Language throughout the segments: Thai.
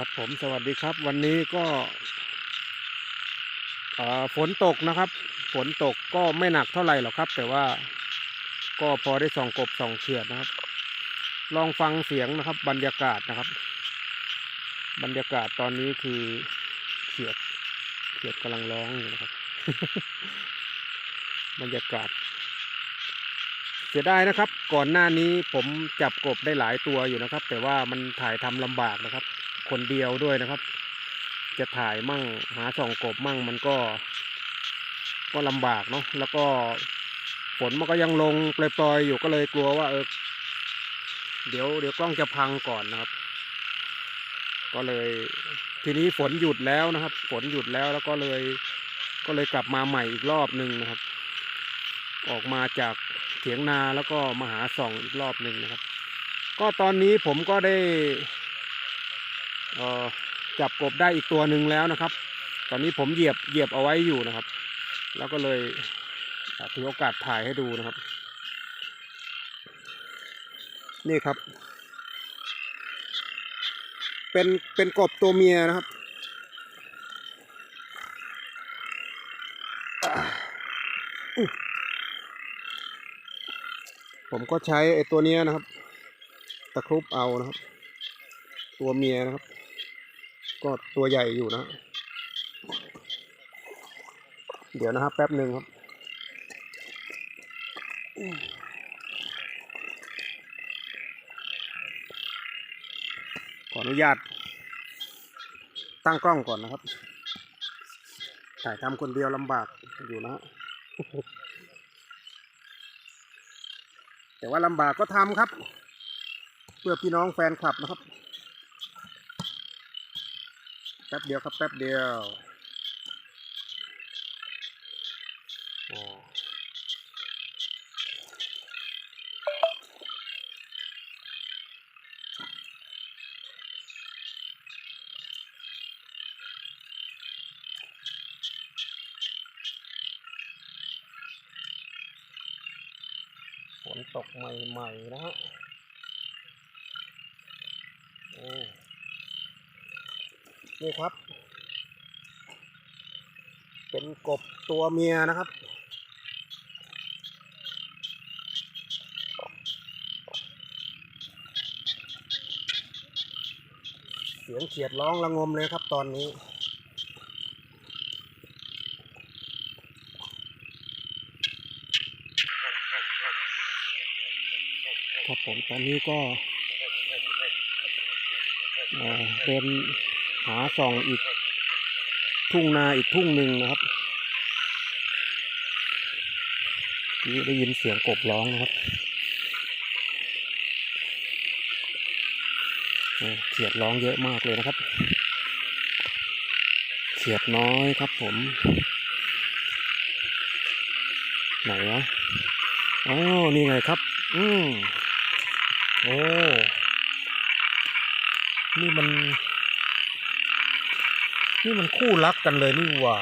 ครับผมสวัสดีครับ วันนี้ก็ฝนตกนะครับ ฝนตกก็ไม่หนักเท่าไหร่หรอกครับ แต่ว่าก็พอได้ส่องกบส่องเขียดนะครับ ลองฟังเสียงนะครับ บรรยากาศนะครับ บรรยากาศตอนนี้คือเขียดเขียดกำลังร้องอยู่นะครับ บรรยากาศ เสียดายนะครับ ก่อนหน้านี้ผมจับกบได้หลายตัวอยู่นะครับ แต่ว่ามันถ่ายทำลำบากนะครับ คนเดียวด้วยนะครับ จะถ่ายมั่งหาส่องกบมั่งมันก็ ก็ลำบากเนาะแล้วก็ฝนมันก็ยังลงปล่อยๆอยู่ก็เลยกลัวว่าเออเดี๋ยวเดี๋ยวกล้องจะพังก่อนนะครับ ก็เลยทีนี้ฝนหยุดแล้วนะครับ ฝนหยุดแล้วแล้วก็เลย ก็เลยกลับมาใหม่อีกรอบหนึ่งนะครับ ออกมาจากเถียงนาแล้วก็มาหาส่องอีกรอบหนึ่งนะครับ ก็ตอนนี้ผมก็ได้ จับกบได้อีกตัวหนึ่งแล้วนะครับ ตอนนี้ผมเหยียบเหยียบเอาไว้อยู่นะครับ แล้วก็เลยถือโอกาสถ่ายให้ดูนะครับ นี่ครับ เป็นเป็นกบตัวเมียนะครับผมก็ใช้ไอ้ตัวเนี้ยนะครับ ตะครุบเอานะครับ ตัวเมียนะครับ ก็ตัวใหญ่อยู่นะ เดี๋ยวนะครับ แป๊บหนึ่งครับ ขออนุญาต ตั้งกล้องก่อนนะครับ ถ่ายทำคนเดียวลำบากอยู่นะฮะแต่ว่าลำบากก็ทำครับ เพื่อพี่น้องแฟนคลับนะครับ แป๊บเดียวครับแป๊บเดียวโอ้ฝนตกใหม่ ๆ นะฮะโอ้ นี่ครับ เป็นกบตัวเมียนะครับ เสียงเขียดร้องระงมเลยครับตอนนี้ครับผมตอนนี้ก็เอ่อเป็น หาส่องอีกทุ่งนาอีกทุ่งหนึ่งนะครับนี่ได้ยินเสียงกบร้องนะครับเขียดร้องเยอะมากเลยนะครับ เขียดน้อยครับผม ไหนวะอ๋อนี่ไงครับ อืมโอ้ นี่มัน นี่มันคู่รักกันเลยนี่หว่า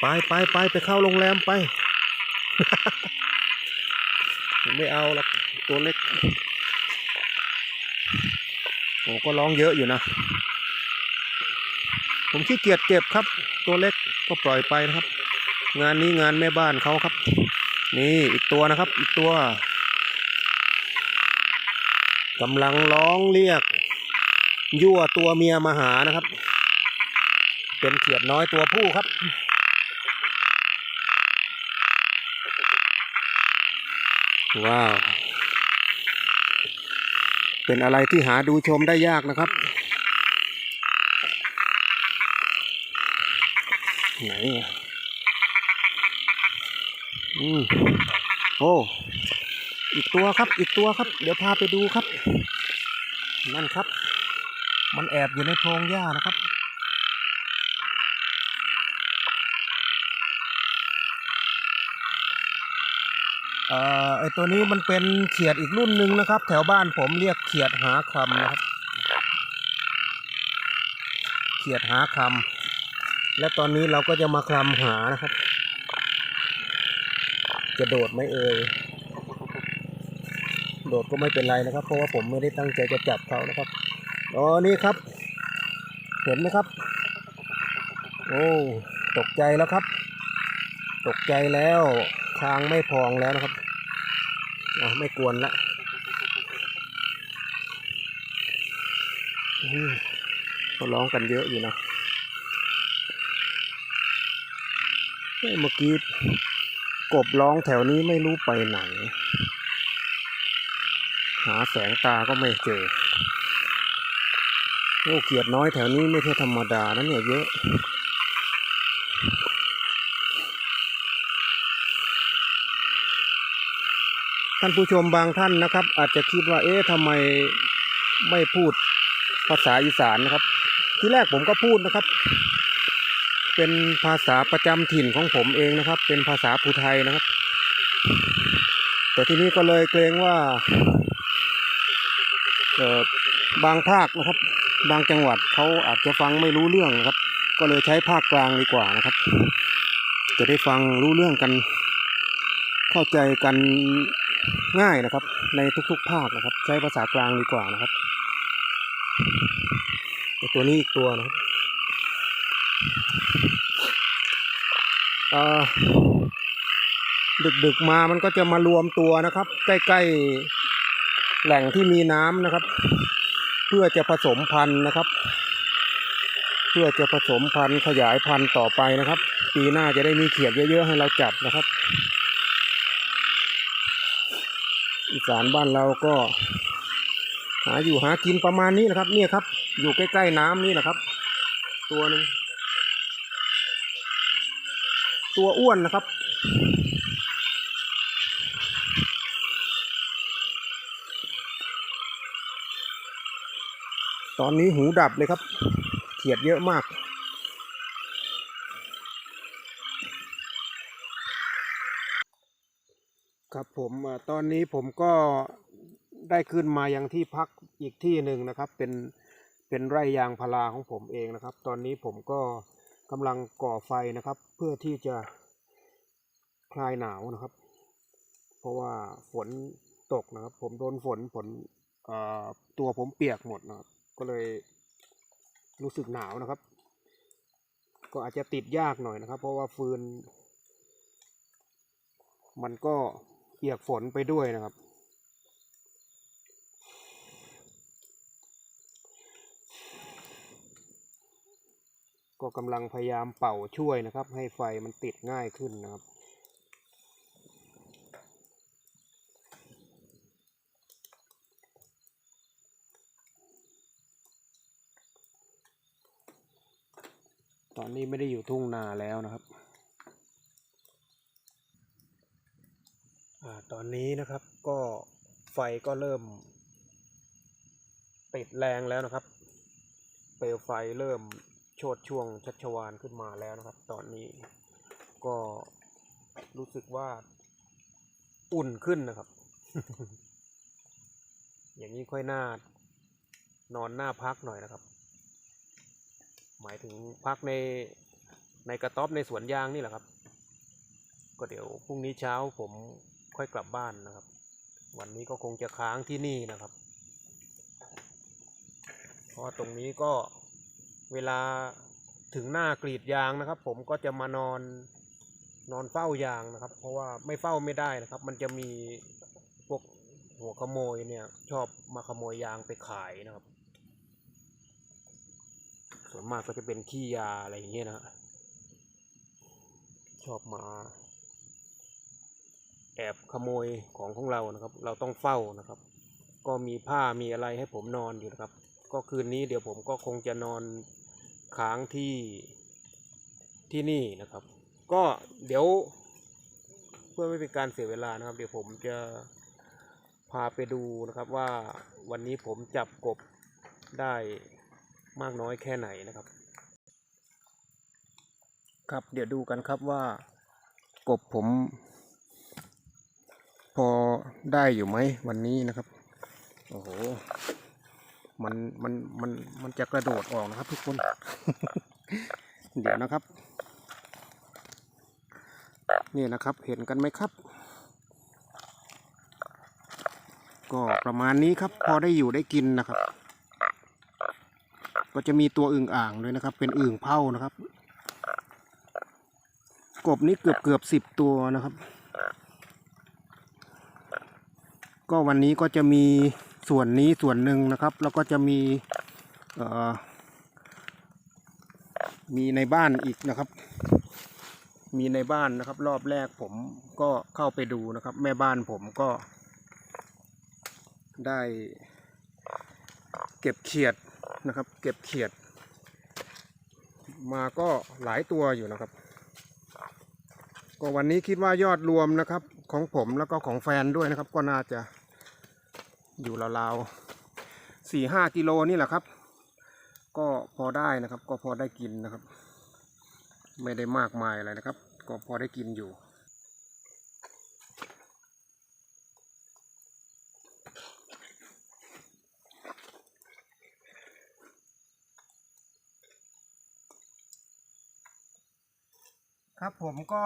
ไปไปไปไปเข้าโรงแรมไป ไม่เอาหรอกตัวเล็กโอ้ก็ร้องเยอะอยู่นะ ผมขี้เกียจเก็บครับ ตัวเล็กก็ปล่อยไปนะครับ งานนี้งานแม่บ้านเขาครับ นี่อีกตัวนะครับ อีกตัวกำลังร้องเรียก ยั่วตัวเมียมาหานะครับ เป็นเขียดน้อยตัวผู้ครับ ว้าว เป็นอะไรที่หาดูชมได้ยากนะครับ ไหนอืมโอ้อีกตัวครับ อีกตัวครับ เดี๋ยวพาไปดูครับ นั่นครับ มันแอบอยู่ในโพรงหญ้านะครับ เอ่อไอตัวนี้มันเป็นเขียดอีกรุ่นหนึ่งนะครับ แถวบ้านผมเรียกเขียดหาคำนะครับ เขียดหาคำและตอนนี้เราก็จะมาคลำหานะครับ จะโดดไหมเอ่ยโดดก็ไม่เป็นไรนะครับ เพราะว่าผมไม่ได้ตั้งใจจะจับเขานะครับ อ๋อนี่ครับ เห็นไหมครับ โอ้ตกใจแล้วครับ ตกใจแล้วคางไม่พองแล้วนะครับอะไม่กวนละเขาร้องกันเยอะอยู่นะเอ้ยเมื่อกี้กบร้องแถวนี้ไม่รู้ไปไหน หาแสงตาก็ไม่เจอ โอ้เขียดน้อยแถวนี้ไม่ใช่ธรรมดานะเนี่ยเยอะท่านผู้ชมบางท่านนะครับ อาจจะคิดว่าเอ๊ะทำไมไม่พูดภาษาอีสานนะครับ ที่แรกผมก็พูดนะครับ เป็นภาษาประจำถิ่นของผมเองนะครับ เป็นภาษาภูไทยนะครับ แต่ที่นี้ก็เลยเกรงว่าเออบางภาคนะครับ บางจังหวัดเขาอาจจะฟังไม่รู้เรื่องนะครับ ก็เลยใช้ภาคกลางดีกว่านะครับ จะได้ฟังรู้เรื่องกัน เข้าใจกันง่ายนะครับ ในทุกๆภาคนะครับ ใช้ภาษากลางดีกว่านะครับตัวนี้อีกตัวนะครับเอ่อดึกๆมามันก็จะมารวมตัวนะครับ ใกล้ๆแหล่งที่มีน้ำนะครับ พื่อจะผสมพันธุ์นะครับ เพื่อจะผสมพันธุ์ขยายพันธุ์ต่อไปนะครับ ปีหน้าจะได้มีเขียดเยอะๆให้เราจับนะครับ อีสานบ้านเราก็ หาอยู่หากินประมาณนี้นะครับเนี่ยครับ อยู่ใกล้ๆน้ำนี่แหละครับ ตัวหนึ่งตัวอ้วนนะครับ ตอนนี้หูดับเลยครับ เขียดเยอะมาก ครับผมตอนนี้ผมก็ได้ขึ้นมายังที่พักอีกที่หนึ่งนะครับ เป็นเป็นไร่ยางพาราของผมเองนะครับ ตอนนี้ผมก็กำลังก่อไฟนะครับ เพื่อที่จะคลายหนาวนะครับ เพราะว่าฝนตกนะครับ ผมโดนฝนฝนตัวผมเปียกหมดนะครับ ก็เลยรู้สึกหนาวนะครับ ก็อาจจะติดยากหน่อยนะครับ เพราะว่าฟืน มันก็เปียกฝนไปด้วยนะครับก็กำลังพยายามเป่าช่วยนะครับ ให้ไฟมันติดง่ายขึ้นนะครับ ตอนนี้ไม่ได้อยู่ทุ่งนาแล้วนะครับอตอนนี้นะครับก็ไฟก็เริ่ม ติดแรงแล้วนะครับ เปลวไฟเริ่มโชดช่วงชัชวานขึ้นมาแล้วนะครับ ตอนนี้ก็รู้สึกว่าอุ่นขึ้นนะครับ อย่างนี้ค่อยน่านอนหน้าพักหน่อยนะครับ หมายถึงพักในในกระต๊อบในสวนยางนี่แหละครับ ก็เดี๋ยวพรุ่งนี้เช้าผมค่อยกลับบ้านนะครับ วันนี้ก็คงจะค้างที่นี่นะครับ เพราะตรงนี้ก็เวลาถึงหน้ากรีดยางนะครับ ผมก็จะมานอนนอนเฝ้ายางนะครับ เพราะว่าไม่เฝ้าไม่ได้นะครับ มันจะมีพวกหัวขโมยเนี่ยชอบมาขโมยยางไปขายนะครับ ส่วนมากก็จะเป็นขี้ยาอะไรอย่างเงี้ยนะฮะชอบมา แอบขโมยของของเรานะครับ เราต้องเฝ้านะครับ ก็มีผ้ามีอะไรให้ผมนอนอยู่นะครับ ก็คืนนี้เดี๋ยวผมก็คงจะนอนค้างที่ที่นี่นะครับ ก็เดี๋ยวเพื่อไม่เป็นการเสียเวลานะครับ เดี๋ยวผมจะพาไปดูนะครับว่าวันนี้ผมจับกบได้ มากน้อยแค่ไหนนะครับ ครับเดี๋ยวดูกันครับว่ากบผม พอได้อยู่ไหมวันนี้นะครับ โอ้โห มันมันมันมันจะกระโดดออกนะครับทุกคน เดี๋ยวนะครับ นี่นะครับเห็นกันไหมครับก็ประมาณนี้ครับพอได้อยู่ได้กินนะครับ ก็จะมีตัวอึ่งอ่างด้วยนะครับ เป็นอึ่งเผานะครับ กบนี้เกือบเกือบสิบตัวนะครับ ก็วันนี้ก็จะมีส่วนนี้ส่วนหนึ่งนะครับ แล้วก็จะมีมีในบ้านอีกนะครับ มีในบ้านนะครับ รอบแรกผมก็เข้าไปดูนะครับ แม่บ้านผมก็ได้เก็บเขียด นะครับ เก็บเขียด มาก็หลายตัวอยู่นะครับ ก็วันนี้คิดว่ายอดรวมนะครับ ของผมแล้วก็ของแฟนด้วยนะครับ ก็น่าจะอยู่ราวๆสี่ห้ากิโลนี่แหละครับ ก็พอได้นะครับ ก็พอได้กินนะครับ ไม่ได้มากมายอะไรนะครับ ก็พอได้กินอยู่ ครับผมก็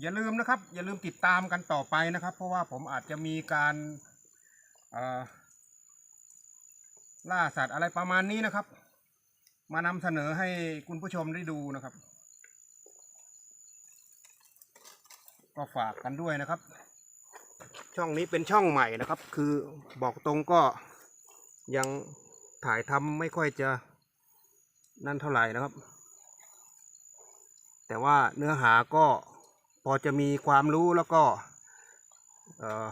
อย่าลืมนะครับ อย่าลืมติดตามกันต่อไปนะครับ เพราะว่าผมอาจจะมีการล่าสัตว์อะไรประมาณนี้นะครับ มานำเสนอให้คุณผู้ชมได้ดูนะครับ ก็ฝากกันด้วยนะครับ ช่องนี้เป็นช่องใหม่นะครับ คือบอกตรงก็ยังถ่ายทำไม่ค่อยจะนั่นเท่าไหร่นะครับ แต่ว่าเนื้อหาก็พอจะมีความรู้แล้วก็เออ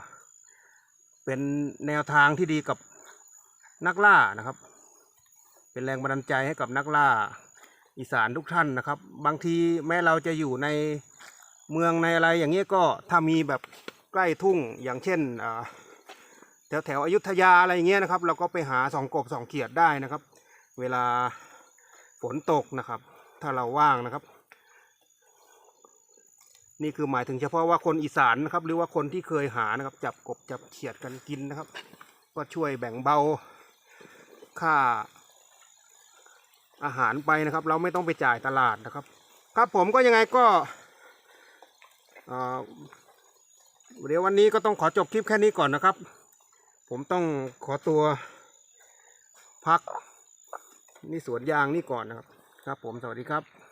เป็นแนวทางที่ดีกับนักล่านะครับ เป็นแรงบันดาลใจให้กับนักล่าอีสานทุกท่านนะครับ บางทีแม้เราจะอยู่ในเมืองในอะไรอย่างเงี้ยก็ถ้ามีแบบใกล้ทุ่งอย่างเช่นแถวแถวอยุธยาอะไรเงี้ยนะครับ เราก็ไปหาสองกบสองเขียดได้นะครับ เวลาฝนตกนะครับ ถ้าเราว่างนะครับ นี่คือหมายถึงเฉพาะว่าคนอีสานนะครับ หรือว่าคนที่เคยหานะครับ จับกบจับเขียดกันกินนะครับ ก็ช่วยแบ่งเบาค่า อาหารไปนะครับ เราไม่ต้องไปจ่ายตลาดนะครับ ครับผมก็ยังไงก็เอ่อเดี๋ยววันนี้ก็ต้องขอจบคลิปแค่นี้ก่อนนะครับ ผมต้องขอตัวพักนี่สวนยางนี่ก่อนนะครับ ครับผมสวัสดีครับ